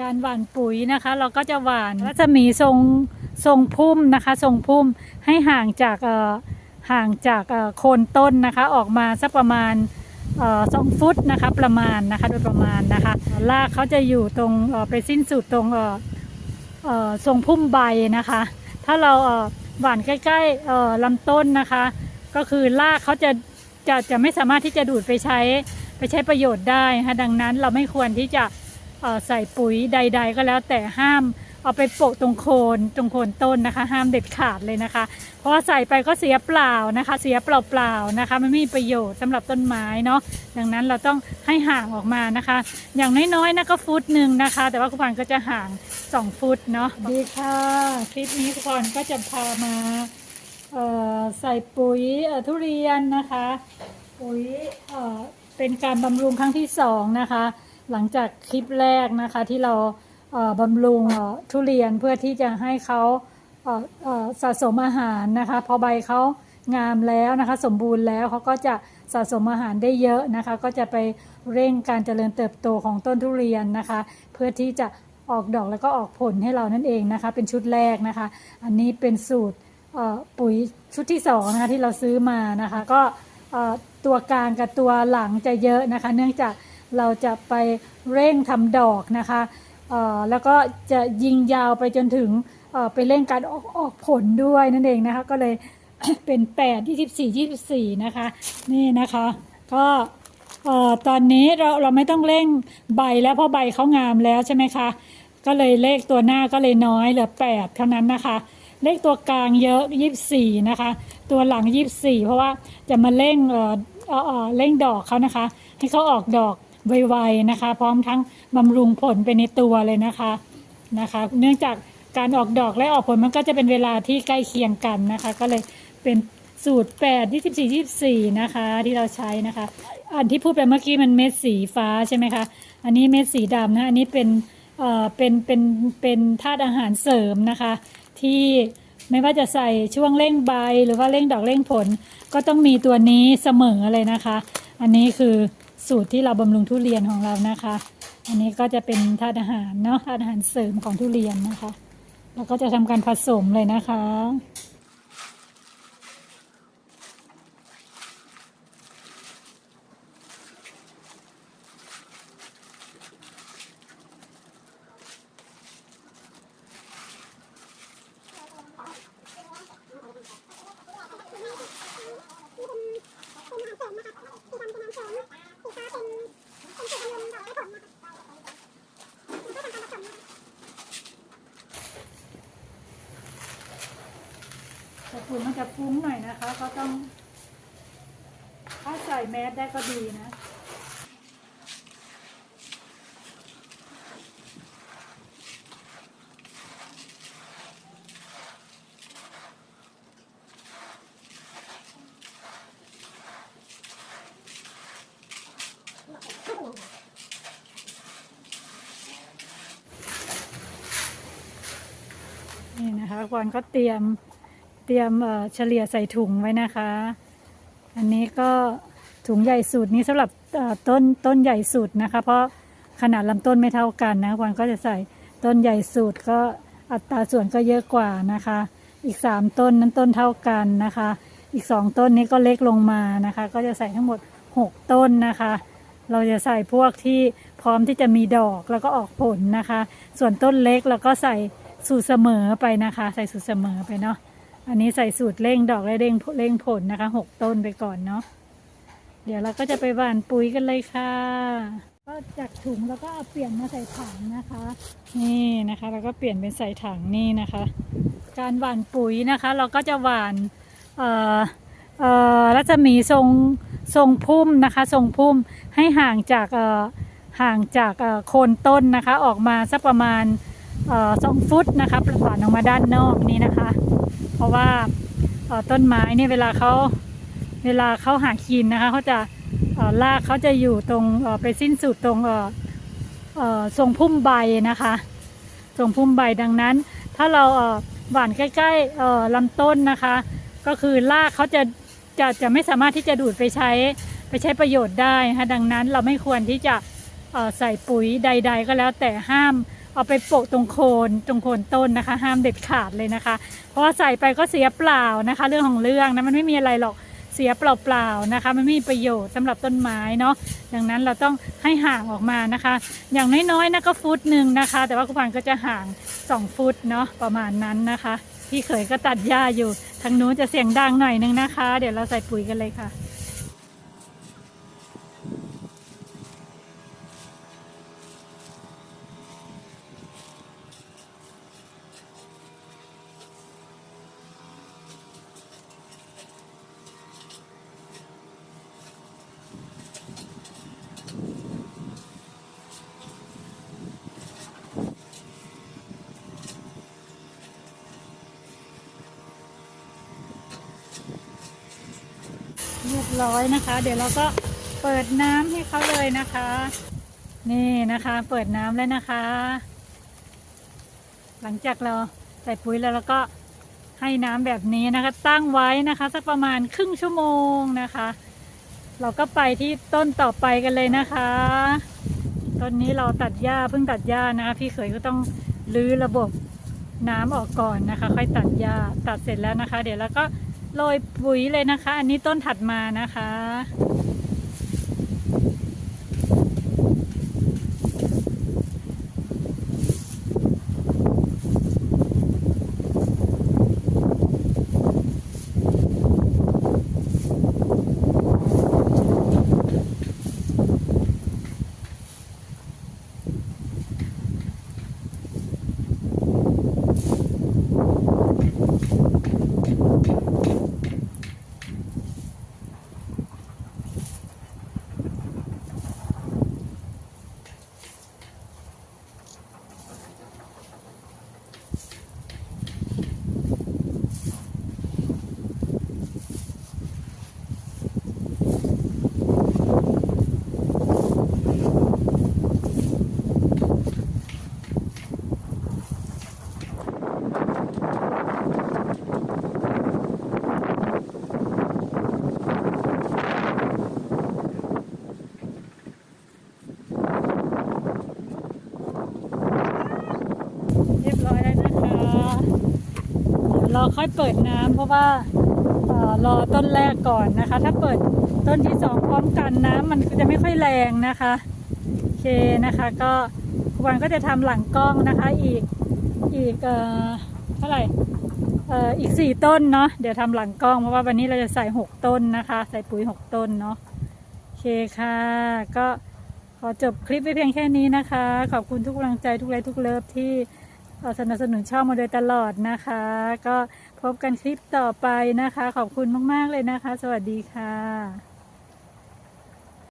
การหว่านปุ๋ยนะคะ เราก็จะหว่านรัศมีทรงทรงพุ่มนะคะทรงพุ่มให้ห่างจากเอ่อห่างจากเอ่อโคนต้นนะคะ ออกมาสักประมาณเอ่อสองฟุตนะคะประมาณนะคะโดยประมาณนะคะรากเขาจะอยู่ตรงเอ่อไปสิ้นสุดตรงเอ่อทรงพุ่มใบนะคะ ถ้าเราเอ่อหว่านใกล้ๆเอ่อลำต้นนะคะ ก็คือรากเขาจะจะจะไม่สามารถที่จะดูดไปใช้ไปใช้ประโยชน์ได้นะคะดังนั้นเราไม่ควรที่จะ ใส่ปุ๋ยใด ๆ ก็แล้วแต่ห้ามเอาไปโปะตรงโคนตรงโคนต้นนะคะ ห้ามเด็ดขาดเลยนะคะ เพราะว่าใส่ไปก็เสียเปล่านะคะ เสียเปล่าๆนะคะไม่มีประโยชน์สำหรับต้นไม้เนาะดังนั้นเราต้องให้ห่างออกมานะคะ อย่างน้อยๆนะก็ฟุตหนึ่งนะคะ แต่ว่าคุณพันก็จะห่าง 2 ฟุตเนาะดีค่ะคลิปนี้คุณพันก็จะพามาเอ่อใส่ปุ๋ยเอ่อทุเรียนนะคะ ปุ๋ยเอ่อเป็นการบำรุงครั้งที่สองนะคะ หลังจากคลิปแรกนะคะที่เราเบำรุงทุเรียนเพื่อที่จะให้เขาเเสะสมอาหารนะคะ พอใบเขางามแล้วนะคะ สมบูรณ์แล้วเขาก็จะสะสมอาหารได้เยอะนะคะ ก็จะไปเร่งการเจริญเติบโตของต้นทุเรียนนะคะ เพื่อที่จะออกดอกแล้วก็ออกผลให้เรานั่นเองนะคะ เป็นชุดแรกนะคะ อันนี้เป็นสูตรปุ๋ยชุดที่สองนะคะที่เราซื้อมานะคะ ก็ตัวกลางกับตัวหลังจะเยอะนะคะ เนื่องจาก เราจะไปเร่งทำดอกนะคะแล้วก็จะยิงยาวไปจนถึงไปเร่งการออกออกผลด้วยนั่นเองนะคะ ก็เลยเป็น8 24 24 นะคะ นี่นะคะ ก็ตอนนี้เราเราไม่ต้องเร่งใบแล้วเพราะใบเขางามแล้วใช่ไหมคะ ก็เลยเลขตัวหน้าก็เลยน้อยเหลือ 8 เท่านั้นนะคะ เลขตัวกลางเยอะ 24 นะคะ ตัวหลัง 24 เพราะว่าจะมาเร่งเออเร่งดอกเขานะคะ ให้เขาออกดอก ไวๆนะคะ พร้อมทั้งบำรุงผลไปในตัวเลยนะคะนะคะ เนื่องจากการออกดอกและออกผลมันก็จะเป็นเวลาที่ใกล้เคียงกันนะคะ ก็เลยเป็นสูตร 8 24 24 นะคะ ที่เราใช้นะคะ อันที่พูดไปเมื่อกี้มันเม็ดสีฟ้าใช่ไหมคะ อันนี้เม็ดสีดำนะ อันนี้เป็นเอ่อเป็นเป็นเป็นธาตุอาหารเสริมนะคะ ที่ไม่ว่าจะใส่ช่วงเร่งใบหรือว่าเร่งดอกเร่งผล ก็ต้องมีตัวนี้เสมอเลยนะคะ อันนี้คือ สูตรที่เราบำรุงทุเรียนของเรานะคะ อันนี้ก็จะเป็นธาตุอาหารเนาะธาตุอาหารเสริมของทุเรียนนะคะแล้วก็จะทำการผสมเลยนะคะ แต่ฝุ่นมันจะฟุ้งหน่อยนะคะ ก็ต้อง ถ้าใส่แมสได้ก็ดีนะนี่นะคะก่อนก็เตรียม เตรียมเฉลี่ยใส่ถุงไว้นะคะ อันนี้ก็ถุงใหญ่สุดนี้สำหรับต้นต้นใหญ่สุดนะคะ เพราะขนาดลำต้นไม่เท่ากันนะก่อนก็จะใส่ต้นใหญ่สุดก็อัตราส่วนก็เยอะกว่านะคะ อีกสามต้นนั้นต้นเท่ากันนะคะ อีกสองต้นนี้ก็เล็กลงมานะคะ ก็จะใส่ทั้งหมดหกต้นนะคะ เราจะใส่พวกที่พร้อมที่จะมีดอกแล้วก็ออกผลนะคะ ส่วนต้นเล็กเราก็ใส่สูตรเสมอไปนะคะ ใส่สูตรเสมอไปเนาะ อันนี้ใส่สูตรเร่งดอกและเร่งเร่งผลนะคะหกต้นไปก่อนเนาะเดี๋ยวเราก็จะไปหว่านปุ๋ยกันเลยค่ะ ก็จากถุงแล้วก็เอาเปลี่ยนมาใส่ถังนะคะ นี่นะคะเราก็เปลี่ยนเป็นใส่ถังนี่นะคะ การหว่านปุ๋ยนะคะ เราก็จะหว่านเอ่อเอ่อรัศมีทรงทรงพุ่มนะคะทรงพุ่มให้ห่างจากเอ่อห่างจากเอ่อโคนต้นนะคะ ออกมาสักประมาณเอ่อสองฟุตนะคะหว่านออกมาด้านนอกนี้นะคะ เพราะว่าต้นไม้เนี่ยเวลาเขาเวลาเขาหากินนะคะเขาจะเอ่อรากเขาจะอยู่ตรงไปสิ้นสุดตรงทรงพุ่มใบนะคะทรงพุ่มใบดังนั้น ถ้าเราหว่านใกล้ๆลำต้นนะคะ ก็คือรากเขาจะจะจะไม่สามารถที่จะดูดไปใช้ไปใช้ประโยชน์ได้นะคะดังนั้นเราไม่ควรที่จะใส่ปุ๋ยใด ๆ ก็แล้วแต่ห้าม เอาไปโปะตรงโคนตรงโคนต้นนะคะ ห้ามเด็ดขาดเลยนะคะ เพราะว่าใส่ไปก็เสียเปล่านะคะ เรื่องของเรื่องนะมันไม่มีอะไรหรอกเสียเปล่าๆนะคะ มันไม่มีประโยชน์สำหรับต้นไม้เนาะดังนั้นเราต้องให้ห่างออกมานะคะ อย่างน้อยๆนะก็ฟุตหนึ่งนะคะ แต่ว่าคุณพันก็จะห่าง 2 ฟุตเนาะประมาณนั้นนะคะพี่เขยก็ตัดหญ้าอยู่ทางนู้นจะเสียงดังหน่อยนึงนะคะ เดี๋ยวเราใส่ปุ๋ยกันเลยค่ะ เรียบร้อยนะคะ เดี๋ยวเราก็เปิดน้ำให้เขาเลยนะคะ นี่นะคะเปิดน้ำแล้วนะคะ หลังจากเราใส่ปุ๋ยแล้วเราก็ให้น้ำแบบนี้นะคะ ตั้งไว้นะคะสักประมาณครึ่งชั่วโมงนะคะ เราก็ไปที่ต้นต่อไปกันเลยนะคะต้นนี้เราตัดหญ้าเพิ่งตัดหญ้านะคะพี่เขยก็ต้องรื้อระบบน้ำออกก่อนนะคะ ค่อยตัดหญ้าตัดเสร็จแล้วนะคะ เดี๋ยวเราก็ โรยปุ๋ยเลยนะคะ อันนี้ต้นถัดมานะคะ เรียบร้อยแล้วนะคะ เดี๋ยวเรา ค่อยเปิดน้ำเพราะว่าเอ่อรอต้นแรกก่อนนะคะ ถ้าเปิดต้นที่สองพร้อมกันน้ำมันจะไม่ค่อยแรงนะคะโอเคนะคะ ก็คุณวันก็จะทำหลังกล้องนะคะอีกอีกเอ่อเท่าไหร่เอ่ออีกสี่ต้นเนาะเดี๋ยวทำหลังกล้องเพราะว่าวันนี้เราจะใส่หกต้นนะคะ ใส่ปุ๋ยหกต้นเนาะโอเคค่ะ ก็ขอจบคลิปไว้เพียงแค่นี้นะคะ ขอบคุณทุกกำลังใจทุกไลค์ทุกเลิฟที่ สนับสนุนช่องมาโดยตลอดนะคะ ก็พบกันคลิปต่อไปนะคะ ขอบคุณมาก ๆ เลยนะคะ สวัสดีค่ะ